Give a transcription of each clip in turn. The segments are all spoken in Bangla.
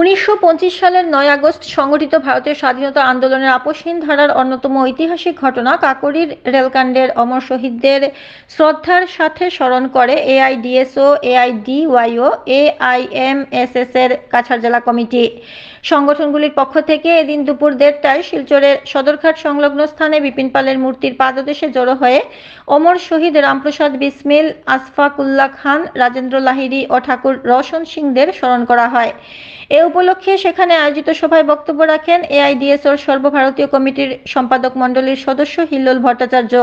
উনিশশো পঁচিশ সালের নয় আগস্ট সংগঠিত ভারতের স্বাধীনতা আন্দোলনের আপসহীন ধারার অন্যতম ঐতিহাসিক ঘটনা কাকরির রেলকাণ্ডের অমর শহীদদের শ্রদ্ধার সাথে স্মরণ করে এআইডিএসও, এআইডিওয়াইও এআইএমএসএস এর কাছাড় জেলা কমিটি। সংগঠনগুলির পক্ষ থেকে এদিন দুপুর দেড়টায় শিলচরের সদরঘাট সংলগ্ন স্থানে বিপিন পালের মূর্তির পাদদেশে জড়ো হয়ে অমর শহীদ রামপ্রসাদ বিসমিল, আসফাকুল্লাহ খান, রাজেন্দ্র লাহিড়ী ও ঠাকুর রোশন সিংদের স্মরণ করা হয়। এ উপলক্ষে সেখানে আয়োজিত সভায় বক্তব্য রাখেন এআইডিএসওর সর্বভারতীয় কমিটির সম্পাদক মণ্ডলীর সদস্য হিল্লোল ভট্টাচার্য।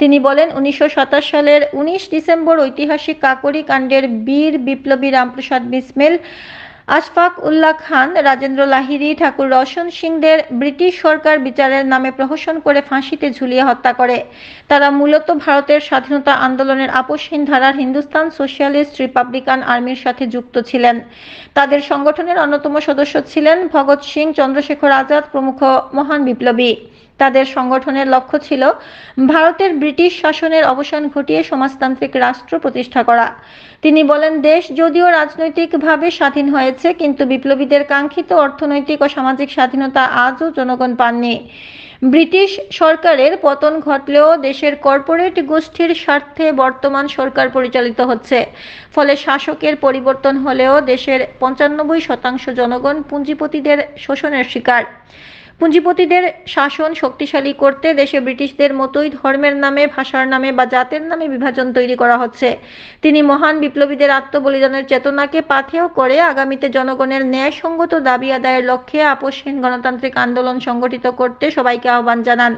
তিনি বলেন, উনিশশো সাতাশ সালের উনিশ ডিসেম্বর ঐতিহাসিক কাকরি কাণ্ডের বীর বিপ্লবী রামপ্রসাদ বিসমিল আশফাক উল্লাহ খান, রাজেন্দ্র লাহিড়ী, ঠাকুর রোশন সিংদের ব্রিটিশ সরকার বিচারের নামে প্রহসন করে ফাঁসিতে ঝুলিয়ে হত্যা করে। তারা মূলত ভারতের স্বাধীনতা আন্দোলনের আপসহীন ধারার হিন্দুস্তান সোশ্যালিস্ট রিপাবলিকান আর্মির সাথে যুক্ত ছিলেন। তাদের সংগঠনের অন্যতম সদস্য ছিলেন ভগৎ সিং, চন্দ্রশেখর আজাদ প্রমুখ মহান বিপ্লবী। তাদের সংগঠনের লক্ষ্য ছিল ভারতের ব্রিটিশ শাসনের অবসান ঘটিয়ে সমাজতান্ত্রিক রাষ্ট্র প্রতিষ্ঠা করা। তিনি বলেন, দেশ যদিও রাজনৈতিকভাবে স্বাধীন হয়েছে, কিন্তু বিপ্লবীদের কাঙ্ক্ষিত অর্থনৈতিক ও সামাজিক স্বাধীনতা আজও জনগণ পাননি। ব্রিটিশ সরকারের পতন ঘটলেও দেশের কর্পোরেট গোষ্ঠীর স্বার্থে বর্তমান সরকার পরিচালিত হচ্ছে। ফলে শাসকের পরিবর্তন হলেও দেশের পঞ্চানব্বই শতাংশ জনগণ পুঁজিপতিদের শোষণের শিকার। পুঁজিপতিদের শাসন শক্তিশালী করতে দেশে ব্রিটিশদের মতোই ধর্মের নামে, ভাষার নামে বা জাতের নামে বিভাজন তৈরি করা হচ্ছে। তিনি মহান বিপ্লবীদের আত্মবলিদানের চেতনাকে পাথেয় করে আগামীতে জনগণের ন্যায়সঙ্গত দাবি আদায়ের লক্ষ্যে আপসহীন গণতান্ত্রিক আন্দোলন সংগঠিত করতে সবাইকে আহ্বান জানান।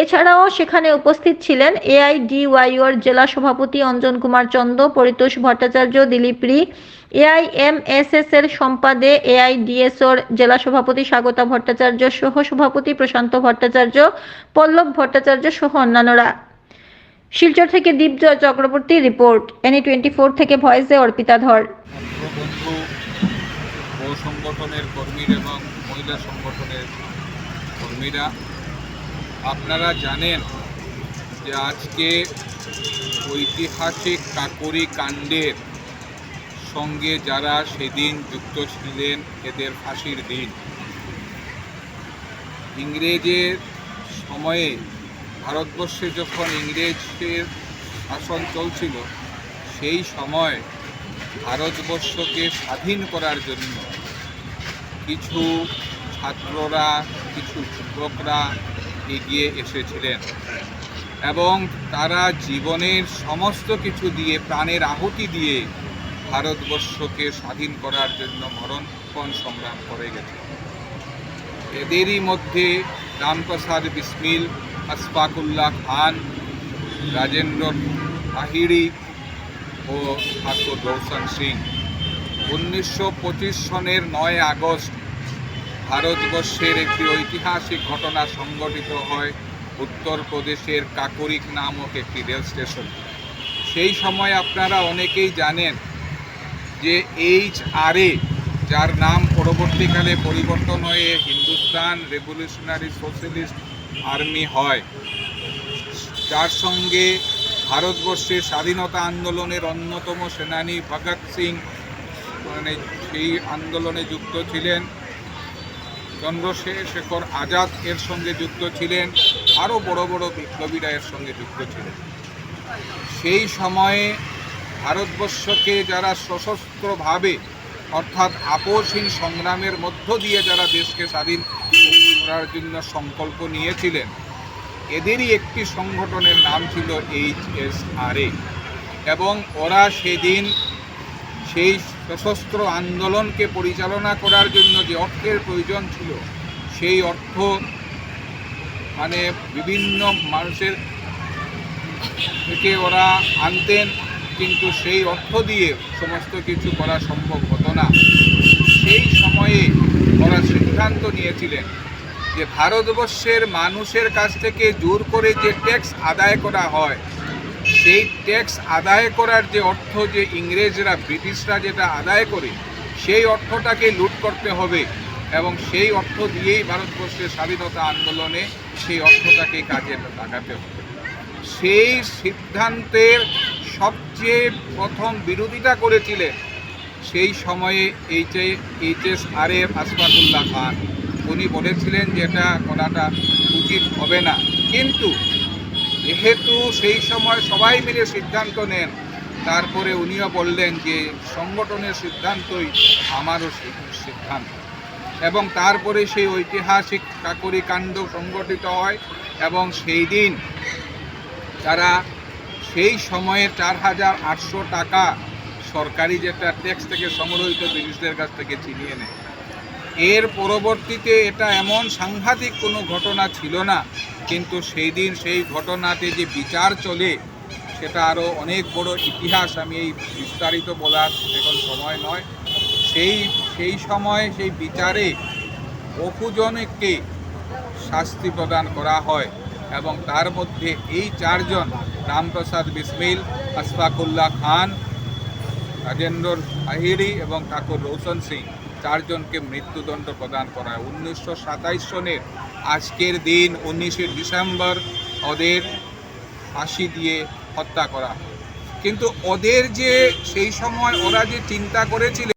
এছাড়াও সেখানে উপস্থিত ছিলেন এআইডিওয়াইওর জেলা সভাপতি অঞ্জন কুমার চন্দ, পরিতোষ ভট্টাচার্য, দিলীপ রি, এআইএমএসএস এর সম্পাদে এআইডিএসওর জেলা সভাপতি স্বাগতা ভট্টাচার্য সহ সভাপতি প্রশান্ত ভট্টাচার্য, পল্লব ভট্টাচার্য সহ অন্যান্যরা। শিলচর থেকে Dipjoy Chakraborty report any twenty four থেকে ভয়েসে অর্পিতা ধর। সংগঠনের কর্মীরা এবং মহিলা সংগঠনের কর্মীরা আপনারা জানেন যে আজকে ঐতিহাসিক কাকরি কাণ্ডের সঙ্গে যারা সেদিন যুক্ত ছিলেন, এদের ফাঁসির দিন। ইংরেজের সময়ে ভারতবর্ষে যখন ইংরেজের শাসন চলছিল, সেই সময় ভারতবর্ষকে স্বাধীন করার জন্য কিছু ছাত্ররা, কিছু যুবকরা এগিয়ে এসেছিলেন। এবং তারা জীবনের সমস্ত কিছু দিয়ে, প্রাণের আহুতি দিয়ে ভারতবর্ষকে স্বাধীন করার জন্য মরণপণ সংগ্রাম করে গেছে। এদেরই মধ্যে রামপ্রসাদ বিসমিল আসফাকুল্লাহ খান, রাজেন্দ্র আহিরি ও ঠাকুর রৌশন সিং। উনিশশো পঁচিশ সনের নয় আগস্ট ভারতবর্ষের একটি ঐতিহাসিক ঘটনা সংঘটিত হয় উত্তরপ্রদেশের কাকরিক নামক একটি রেল স্টেশন। সেই সময় আপনারা অনেকেই জানেন যে এইচ আর এ, যার নাম পরবর্তীকালে পরিবর্তন হয়ে হিন্দুস্তান রেভলিউশনারি সোশ্যালিস্ট আর্মি হয়। যার সঙ্গে ভারতবর্ষের স্বাধীনতা আন্দোলনের অন্যতম সেনানী ভগৎ সিং মানে সেই আন্দোলনে যুক্ত ছিলেন। চন্দ্রশেখর আজাদ এর সঙ্গে যুক্ত ছিলেন, আরও বড় বড় বিপ্লবীরা এর সঙ্গে যুক্ত ছিলেন। সেই সময়ে ভারতবর্ষকে যারা সশস্ত্রভাবে, অর্থাৎ আপোষহীন সংগ্রামের মধ্য দিয়ে যারা দেশকে স্বাধীন করার জন্য সংকল্প নিয়েছিলেন, এদেরই একটি সংগঠনের নাম ছিল এইচ এস আর এ। এবং ওরা সেদিন সেই সশস্ত্র আন্দোলনকে পরিচালনা করার জন্য যে অর্থের প্রয়োজন ছিল, সেই অর্থ মানে বিভিন্ন মানুষের থেকে ওরা আনতেন, কিন্তু সেই অর্থ দিয়ে সমস্ত কিছু করা সম্ভব হতো না। সেই সময়ে ওরা সিদ্ধান্ত নিয়েছিলেন যে ভারতবর্ষের মানুষের কাছ থেকে জোর করে যে ট্যাক্স আদায় করা হয় সেই ট্যাক্স আদায় করার যে অর্থ যে ইংরেজরা, ব্রিটিশরা যেটা আদায় করে, সেই অর্থটাকে লুট করতে হবে এবং সেই অর্থ দিয়েই ভারতবর্ষের স্বাধীনতা আন্দোলনে সেই অর্থটাকে কাজে লাগাতে হবে। সেই সিদ্ধান্তের সবচেয়ে প্রথম বিরোধিতা করেছিলেন সেই সময়ে এইচ এইচ এস আর এর আসফাকুল্লাহ খান। উনি বলেছিলেন যে এটা করাটা উচিত হবে না। কিন্তু যেহেতু সেই সময় সবাই মিলে সিদ্ধান্ত নেন, তারপরে উনিও বললেন যে সংগঠনের সিদ্ধান্তই আমারও সিদ্ধান্ত। এবং তারপরে সেই ঐতিহাসিক কাকরি কাণ্ড সংগঠিত হয় এবং সেই দিন তারা সেই সময়ে চার হাজার আটশো টাকা সরকারি যেটা ট্যাক্স থেকে সংগ্রহিত ব্রিটিশদের কাছ থেকে ছিনিয়ে নেয়। এর পরবর্তীতে এটা এমন সাংঘাতিক কোনো ঘটনা ছিল না কিন্তু সেই দিন সেই ঘটনাতে যে বিচার চলে, সেটা আরও অনেক বড় ইতিহাস আমি এই বিস্তারিত বলার এখন সময় নয়। সেই সেই সময় সেই বিচারে বহুজনকে শাস্তি প্রদান করা হয় এবং তার মধ্যে এই চারজন রামপ্রসাদ বিসমিল আশফাকুল্লাহ খান, রাজেন্দ্র আহিরি এবং ঠাকুর রৌশন সিং। চারজনকে মৃত্যুদণ্ড প্রদান করা হয় উনিশশো সনের আজকের দিন উনিশে ডিসেম্বর ওদের ফাঁসি দিয়ে হত্যা করা। কিন্তু ওদের যে সেই সময় ওরা যে চিন্তা করেছিল